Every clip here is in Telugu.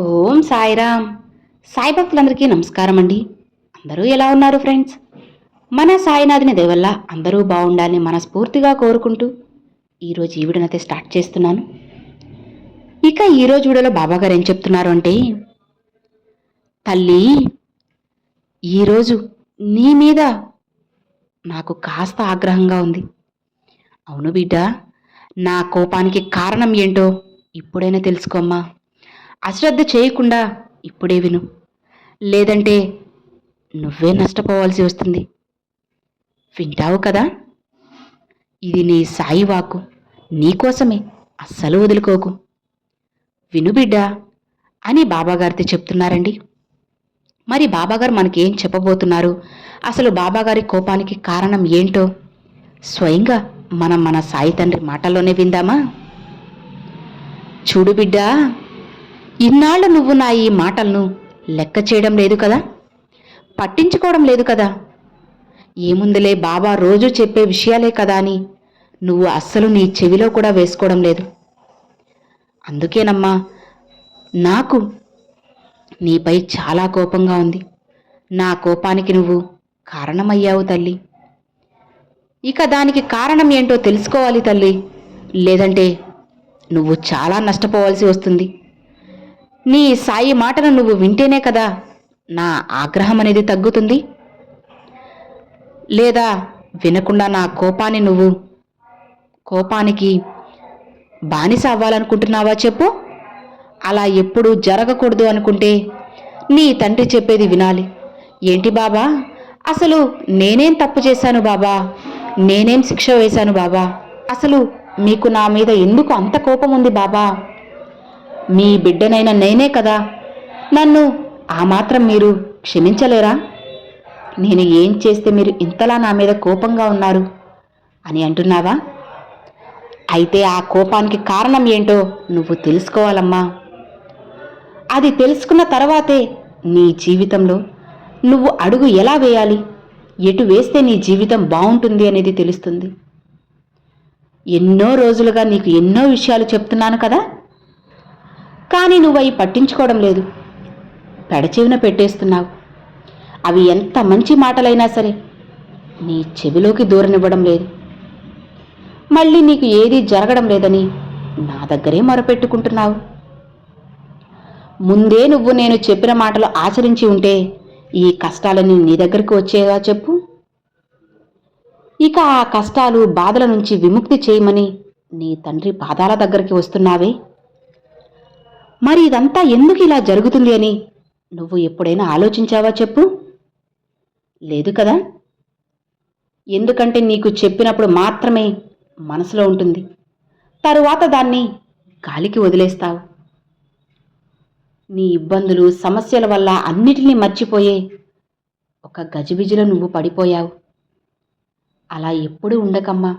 ఓం సాయిరామ్. సాయి భక్తులందరికీ నమస్కారం అండి అందరూ ఎలా ఉన్నారు ఫ్రెండ్స్? మన సాయినాథుని దేవల్ల అందరూ బాగుండాలని మనస్ఫూర్తిగా కోరుకుంటూ ఈరోజు ఈ వీడియోనైతే స్టార్ట్ చేస్తున్నాను. ఇక ఈరోజు వీడియోలో బాబా గారు ఏం చెప్తున్నారు అంటే తల్లి ఈరోజు నీ మీద నాకు కాస్త ఆగ్రహంగా ఉంది. అవును బిడ్డ నా కోపానికి కారణం ఏంటో ఇప్పుడైనా తెలుసుకోమ్మా. అశ్రద్ధ చేయకుండా ఇప్పుడే విను. లేదంటే నువ్వే నష్టపోవాల్సి వస్తుంది. వింటావు కదా? ఇది నీ సాయి వాకు నీకోసమే అస్సలు వదులుకోకు. విను బిడ్డా అని బాబాగారితో చెప్తున్నారండి. మరి బాబాగారు మనకేం చెప్పబోతున్నారు? అసలు బాబాగారి కోపానికి కారణం ఏంటో స్వయంగా మనం మన సాయి తండ్రి మాటల్లోనే విందామా? చూడు బిడ్డా ఇన్నాళ్ళు నువ్వు నా ఈ మాటలను లెక్క చేయడం లేదు కదా? పట్టించుకోవడం లేదు కదా? ఏముందిలే బాబా రోజు చెప్పే విషయాలే కదా అని నువ్వు అస్సలు నీ చెవిలో కూడా వేసుకోవడం లేదు. అందుకేనమ్మా నాకు నీపై చాలా కోపంగా ఉంది. నా కోపానికి నువ్వు కారణమయ్యావు తల్లి. ఇక దానికి కారణం ఏంటో తెలుసుకోవాలి తల్లి. లేదంటే నువ్వు చాలా నష్టపోవాల్సి వస్తుంది. నీ సాయి మాటను నువ్వు వింటేనే కదా నా ఆగ్రహం అనేది తగ్గుతుంది. లేదా వినకుండా నా కోపాన్ని నువ్వు కోపానికి బానిస అవ్వాలనుకుంటున్నావా చెప్పు. అలా ఎప్పుడూ జరగకూడదు అనుకుంటే నీ తండ్రి చెప్పేది వినాలి. ఏంటి బాబా? అసలు నేనేం తప్పు చేశాను బాబా? నేనేం శిక్ష వేశాను బాబా? అసలు మీకు నా మీద ఎందుకు అంత కోపం ఉంది బాబా? మీ బిడ్డనైన నేనే కదా. నన్ను ఆ మాత్రం మీరు క్షమించలేరా? నేను ఏం చేస్తే మీరు ఇంతలా నా మీద కోపంగా ఉన్నారు? అని అంటున్నావా? అయితే ఆ కోపానికి కారణం ఏంటో నువ్వు తెలుసుకోవాలమ్మా. అది తెలుసుకున్న తర్వాతే నీ జీవితంలో నువ్వు అడుగు ఎలా వేయాలి? ఎటు వేస్తే నీ జీవితం బాగుంటుంది అనేది తెలుస్తుంది. ఎన్నో రోజులుగా నీకు ఎన్నో విషయాలు చెప్తున్నాను కదా. కానీ నువ్వు అవి పట్టించుకోవడం లేదు. పెడచెవిన పెట్టేస్తున్నావు. అవి ఎంత మంచి మాటలైనా సరే నీ చెవిలోకి దూరనివ్వడం లేదు. మళ్ళీ నీకు ఏదీ జరగడం లేదని నా దగ్గరే మొరపెట్టుకుంటున్నావు. ముందే నువ్వు నేను చెప్పిన మాటలు ఆచరించి ఉంటే ఈ కష్టాలన్నీ నీ దగ్గరికి వచ్చేగా చెప్పు? ఇక ఆ కష్టాలు బాధల నుంచి విముక్తి చేయమని నీ తండ్రి పాదాల దగ్గరికి వస్తున్నావే? మరి ఇదంతా ఎందుకు ఇలా జరుగుతుంది అని నువ్వు ఎప్పుడైనా ఆలోచించావా చెప్పు? లేదు కదా. ఎందుకంటే నీకు చెప్పినప్పుడు మాత్రమే మనసులో ఉంటుంది. తరువాత దాన్ని గాలికి వదిలేస్తావు. నీ ఇబ్బందులు సమస్యల వల్ల అన్నిటినీ మర్చిపోయే ఒక గజిబిజిలో నువ్వు పడిపోయావు. అలా ఎప్పుడూ ఉండకమ్మా.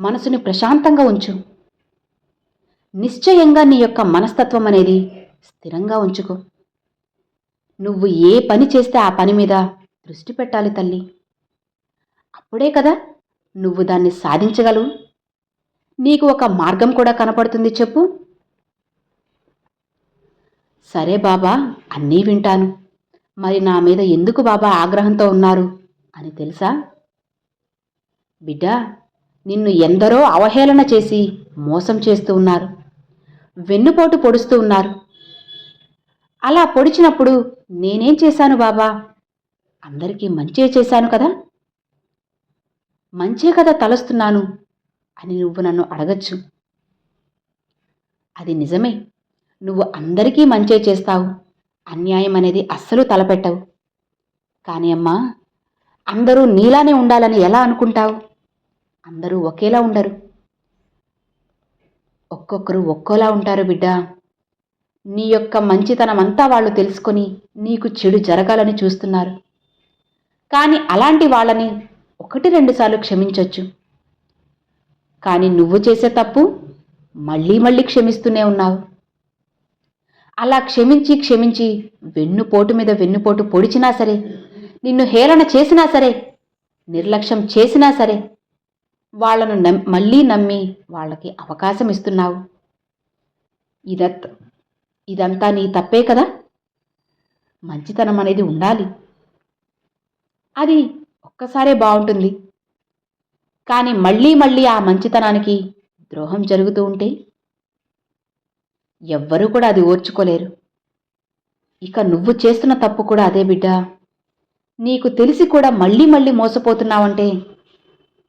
మనసుని ప్రశాంతంగా ఉంచు. నిశ్చయంగా నీ యొక్క మనస్తత్వం అనేది స్థిరంగా ఉంచుకో. నువ్వు ఏ పని చేస్తే ఆ పని మీద దృష్టి పెట్టాలి తల్లి. అప్పుడే కదా నువ్వు దాన్ని సాధించగలవు. నీకు ఒక మార్గం కూడా కనపడుతుంది చెప్పు. సరే బాబా అన్నీ వింటాను. మరి నా మీద ఎందుకు బాబా ఆగ్రహంతో ఉన్నారు అని తెలుసా? బిడ్డా నిన్ను ఎందరో అవహేళన చేసి మోసం చేస్తూ ఉన్నారు. వెన్నుపోటు పొడుస్తూ ఉన్నారు. అలా పొడిచినప్పుడు నేనేం చేశాను బాబా? అందరికీ మంచే చేశాను కదా? మంచే కదా తలుస్తున్నాను అని నువ్వు నన్ను అడగచ్చు. అది నిజమే. నువ్వు అందరికీ మంచే చేస్తావు. అన్యాయం అనేది అస్సలు తలపెట్టవు. కానీ అమ్మా అందరూ నీలానే ఉండాలని ఎలా అనుకుంటావు? అందరూ ఒకేలా ఉండరు. ఒక్కొక్కరు ఒక్కోలా ఉంటారు బిడ్డ. నీ యొక్క మంచితనం అంతా వాళ్ళు తెలుసుకొని నీకు చెడు జరగాలని చూస్తున్నారు. కానీ అలాంటి వాళ్ళని ఒకటి రెండుసార్లు క్షమించొచ్చు. కానీ నువ్వు చేసే తప్పు మళ్ళీ మళ్ళీ క్షమిస్తూనే ఉన్నావు. అలా క్షమించి క్షమించి వెన్నుపోటు మీద వెన్నుపోటు పొడిచినా సరే నిన్ను హేళన చేసినా సరే నిర్లక్ష్యం చేసినా సరే వాళ్ళను నమ్ మళ్ళీ నమ్మి వాళ్ళకి అవకాశం ఇస్తున్నావు. ఇదత్ ఇదంతా నీ తప్పే కదా? మంచితనం అనేది ఉండాలి. అది ఒక్కసారే బాగుంటుంది కానీ మళ్ళీ మళ్ళీ ఆ మంచితనానికి ద్రోహం జరుగుతూ ఉంటే? ఎవ్వరూ కూడా అది ఓర్చుకోలేరు. ఇక నువ్వు చేస్తున్న తప్పు కూడా అదే బిడ్డ. నీకు తెలిసి కూడా మళ్ళీ మళ్ళీ మోసపోతున్నావంటే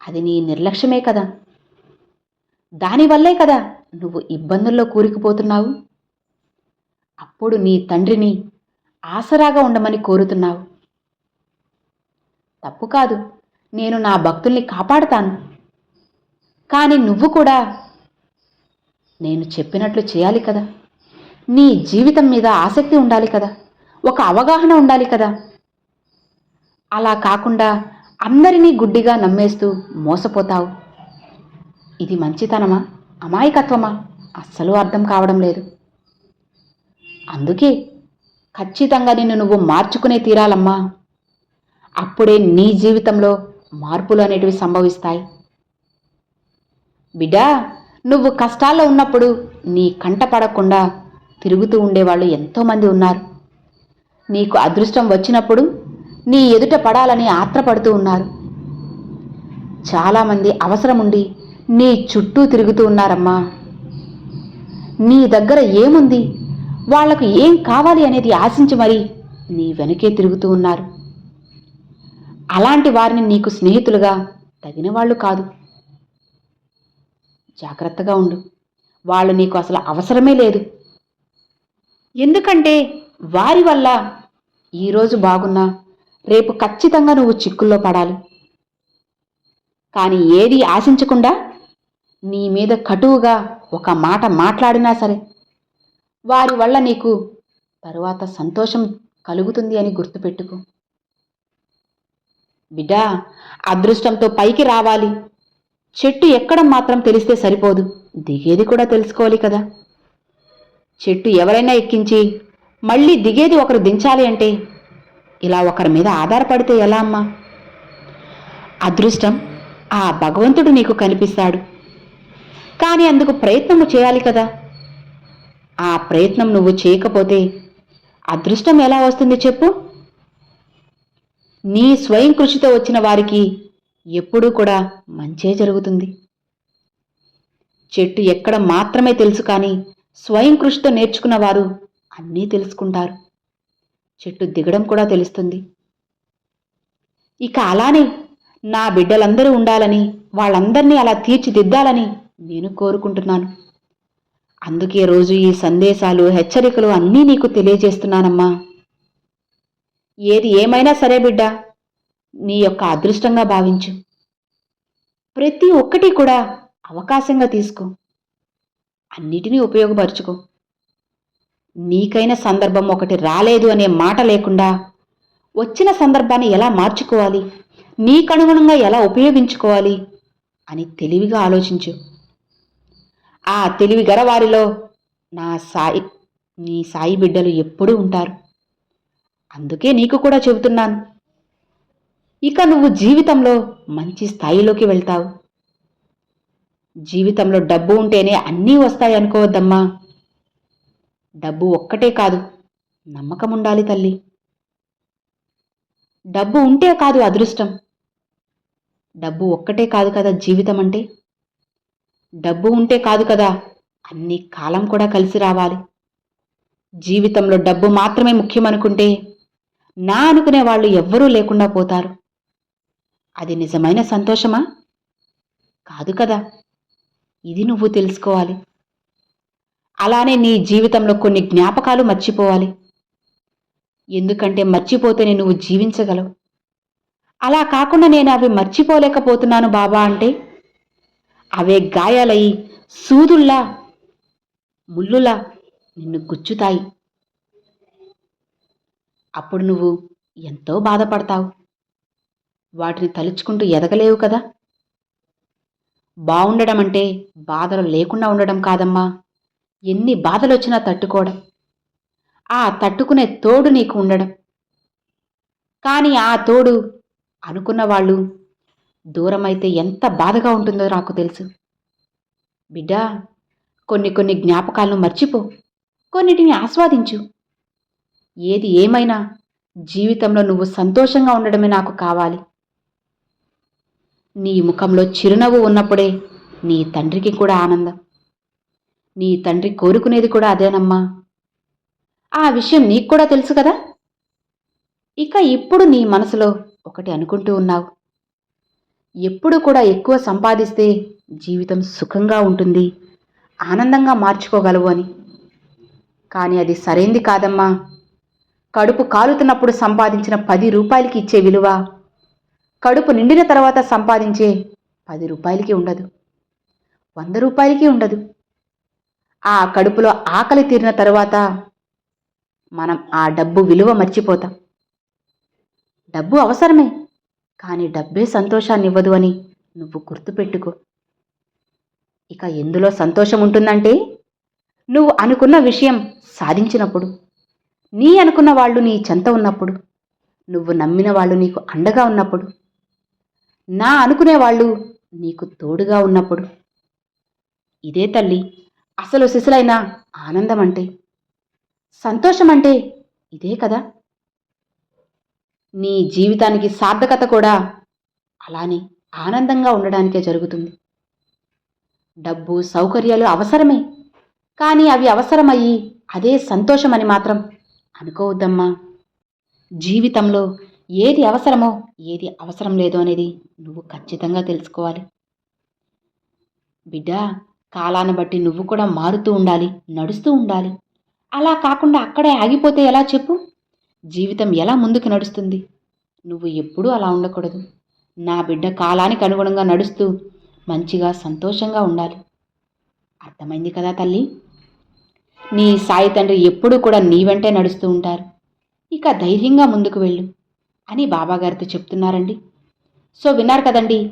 అది నీ నిర్లక్ష్యమే కదా. దానివల్లే కదా నువ్వు ఇబ్బందుల్లో కూరుకుపోతున్నావు. అప్పుడు నీ తండ్రిని ఆసరాగా ఉండమని కోరుతున్నావు. తప్పు కాదు నేను నా భక్తుల్ని కాపాడుతాను. కానీ నువ్వు కూడా నేను చెప్పినట్లు చేయాలి కదా. నీ జీవితం మీద ఆసక్తి ఉండాలి కదా. ఒక అవగాహన ఉండాలి కదా. అలా కాకుండా అందరినీ గుడ్డిగా నమ్మేస్తూ మోసపోతావు. ఇది మంచితనమా? అమాయకత్వమా? అస్సలు అర్థం కావడం లేదు. అందుకే ఖచ్చితంగా నిన్ను నువ్వు మార్చుకునే తీరాలమ్మా. అప్పుడే నీ జీవితంలో మార్పులు అనేటివి సంభవిస్తాయి. బిడ్డా నువ్వు కష్టాల్లో ఉన్నప్పుడు నీ కంట పడకుండా తిరుగుతూ ఉండేవాళ్ళు ఎంతోమంది ఉన్నారు. నీకు అదృష్టం వచ్చినప్పుడు నీ ఎదుట పడాలని ఆత్రపడుతూ ఉన్నారు. చాలామంది అవసరముండి నీ చుట్టూ తిరుగుతూ ఉన్నారమ్మా. నీ దగ్గర ఏముంది? వాళ్ళకు ఏం కావాలి అనేది ఆశించి మరీ నీ వెనకే తిరుగుతూ ఉన్నారు. అలాంటి వారిని నీకు స్నేహితులుగా తగిన వాళ్ళు కాదు. జాగ్రత్తగా ఉండు. వాళ్ళు నీకు అసలు అవసరమే లేదు. ఎందుకంటే వారి వల్ల ఈరోజు బాగున్నా రేపు ఖచ్చితంగా నువ్వు చిక్కుల్లో పడాలి. కానీ ఏది ఆశించకుండా నీ మీద కటువుగా ఒక మాట మాట్లాడినా సరే వారి వల్ల నీకు తరువాత సంతోషం కలుగుతుంది అని గుర్తుపెట్టుకో. బిడ్డా అదృష్టంతో పైకి రావాలి. చెట్టు ఎక్కడం మాత్రం తెలిస్తే సరిపోదు. దిగేది కూడా తెలుసుకోవాలి కదా. చెట్టు ఎవరైనా ఎక్కించి మళ్ళీ దిగేది ఒకరు దించాలి అంటే ఇలా ఒకరి మీద ఆధారపడితే ఎలా అమ్మా? అదృష్టం ఆ భగవంతుడు నీకు కనిపిస్తాడు. కానీ అందుకు ప్రయత్నము చేయాలి కదా. ఆ ప్రయత్నం నువ్వు చేయకపోతే అదృష్టం ఎలా వస్తుంది చెప్పు? నీ స్వయం కృషితో వచ్చిన వారికి ఎప్పుడూ కూడా మంచే జరుగుతుంది. చెట్టు ఎక్కడ మాత్రమే తెలుసు కానీ స్వయం కృషితో నేర్చుకున్న వారు అన్నీ తెలుసుకుంటారు. చెట్టు దిగడం కూడా తెలుస్తుంది. ఇక అలానే నా బిడ్డలందరూ ఉండాలని వాళ్ళందరినీ అలా తీర్చిదిద్దాలని నేను కోరుకుంటున్నాను. అందుకే రోజు ఈ సందేశాలు హెచ్చరికలు అన్నీ నీకు తెలియజేస్తున్నానమ్మా. ఏది ఏమైనా సరే బిడ్డ నీ యొక్క అదృష్టంగా భావించు. ప్రతి ఒక్కటి కూడా అవకాశంగా తీసుకో. అన్నిటినీ ఉపయోగపరుచుకో. నీకైన సందర్భం ఒకటి రాలేదు అనే మాట లేకుండా వచ్చిన సందర్భాన్ని ఎలా మార్చుకోవాలి? నీకనుగుణంగా ఎలా ఉపయోగించుకోవాలి? అని తెలివిగా ఆలోచించు. ఆ తెలివిగల వారిలో నా సాయి నీ సాయి బిడ్డలు ఎప్పుడూ ఉంటారు. అందుకే నీకు కూడా చెబుతున్నాను. ఇక నువ్వు జీవితంలో మంచి స్థాయిలోకి వెళ్తావు. జీవితంలో డబ్బు ఉంటేనే అన్నీ వస్తాయి అనుకోవద్దమ్మా డబ్బు ఒక్కటే కాదు నమ్మకం ఉండాలి తల్లి. డబ్బు ఉంటే కాదు అదృష్టం. డబ్బు ఒక్కటే కాదు కదా జీవితం అంటే డబ్బు ఉంటే కాదు కదా అన్ని కాలం కూడా కలిసి రావాలి. జీవితంలో డబ్బు మాత్రమే ముఖ్యమనుకుంటే నా అనుకునే వాళ్ళు ఎవ్వరూ లేకుండా పోతారు. అది నిజమైన సంతోషమా? కాదు కదా. ఇది నువ్వు తెలుసుకోవాలి. అలానే నీ జీవితంలో కొన్ని జ్ఞాపకాలు మర్చిపోవాలి. ఎందుకంటే మర్చిపోతేనే నువ్వు జీవించగలవు. అలా కాకుండా నేను అవి మర్చిపోలేకపోతున్నాను బాబా అంటే అవే గాయాలయ్యి సూదుల్లా ముల్లులా నిన్ను గుచ్చుతాయి. అప్పుడు నువ్వు ఎంతో బాధపడతావు. వాటిని తలుచుకుంటూ ఎదగలేవు కదా? బాగుండడం అంటే బాధలు లేకుండా ఉండడం కాదమ్మా. ఎన్ని బాధలొచ్చినా తట్టుకోవడం. ఆ తట్టుకునే తోడు నీకు ఉండడం. కానీ ఆ తోడు అనుకున్న వాళ్ళు దూరమైతే ఎంత బాధగా ఉంటుందో నాకు తెలుసు. బిడ్డా కొన్ని కొన్ని జ్ఞాపకాలను మర్చిపో. కొన్నిటిని ఆస్వాదించు. ఏది ఏమైనా జీవితంలో నువ్వు సంతోషంగా ఉండడమే నాకు కావాలి. నీ ముఖంలో చిరునవ్వు ఉన్నప్పుడే నీ తండ్రికి కూడా ఆనందం. నీ తండ్రి కోరుకునేది కూడా అదేనమ్మా. ఆ విషయం నీకు కూడా తెలుసు కదా? ఇక ఇప్పుడు నీ మనసులో ఒకటి అనుకుంటూ ఉన్నావు. ఎప్పుడు కూడా ఎక్కువ సంపాదిస్తే జీవితం సుఖంగా ఉంటుంది ఆనందంగా మార్చుకోగలవు అని. కానీ అది సరైంది కాదమ్మా. కడుపు కాలుతున్నప్పుడు సంపాదించిన పది రూపాయలకి ఇచ్చే విలువ కడుపు నిండిన తర్వాత సంపాదించే పది రూపాయలకి ఉండదు. వంద రూపాయలకి ఉండదు. ఆ కడుపులో ఆకలి తీరిన తర్వాత మనం ఆ డబ్బు విలువ మర్చిపోతాం. డబ్బు అవసరమే కానీ డబ్బే సంతోషాన్ని ఇవ్వదు అని నువ్వు గుర్తుపెట్టుకో. ఇక ఎందులో సంతోషం ఉంటుందంటే నువ్వు అనుకున్న విషయం సాధించినప్పుడు నీ అనుకున్న వాళ్ళు నీ చెంత ఉన్నప్పుడు నువ్వు నమ్మిన వాళ్ళు నీకు అండగా ఉన్నప్పుడు నా అనుకునే వాళ్ళు నీకు తోడుగా ఉన్నప్పుడు. ఇదే తల్లి అసలు సిసలైన ఆనందం అంటే సంతోషం అంటే ఇదే కదా? నీ జీవితానికి సార్థకత కూడా అలానే ఆనందంగా ఉండడానికే జరుగుతుంది. డబ్బు సౌకర్యాలు అవసరమే. కానీ అవి అవసరమయ్యి అదే సంతోషమని మాత్రం అనుకోవద్దమ్మా. జీవితంలో ఏది అవసరమో ఏది అవసరం లేదో అనేది నువ్వు ఖచ్చితంగా తెలుసుకోవాలి. బిడ్డా కాలాన్ని బట్టి నువ్వు కూడా మారుతూ ఉండాలి నడుస్తూ ఉండాలి. అలా కాకుండా అక్కడే ఆగిపోతే ఎలా చెప్పు? జీవితం ఎలా ముందుకు నడుస్తుంది? నువ్వు ఎప్పుడూ అలా ఉండకూడదు. నా బిడ్డ కాలానికి అనుగుణంగా నడుస్తూ మంచిగా సంతోషంగా ఉండాలి. అర్థమైంది కదా తల్లి? నీ సాయి తండ్రి ఎప్పుడూ కూడా నీ వెంటే నడుస్తూ ఉంటారు. ఇక ధైర్యంగా ముందుకు వెళ్ళు అని బాబాగారితో చెప్తున్నారండి. సో విన్నారు కదండి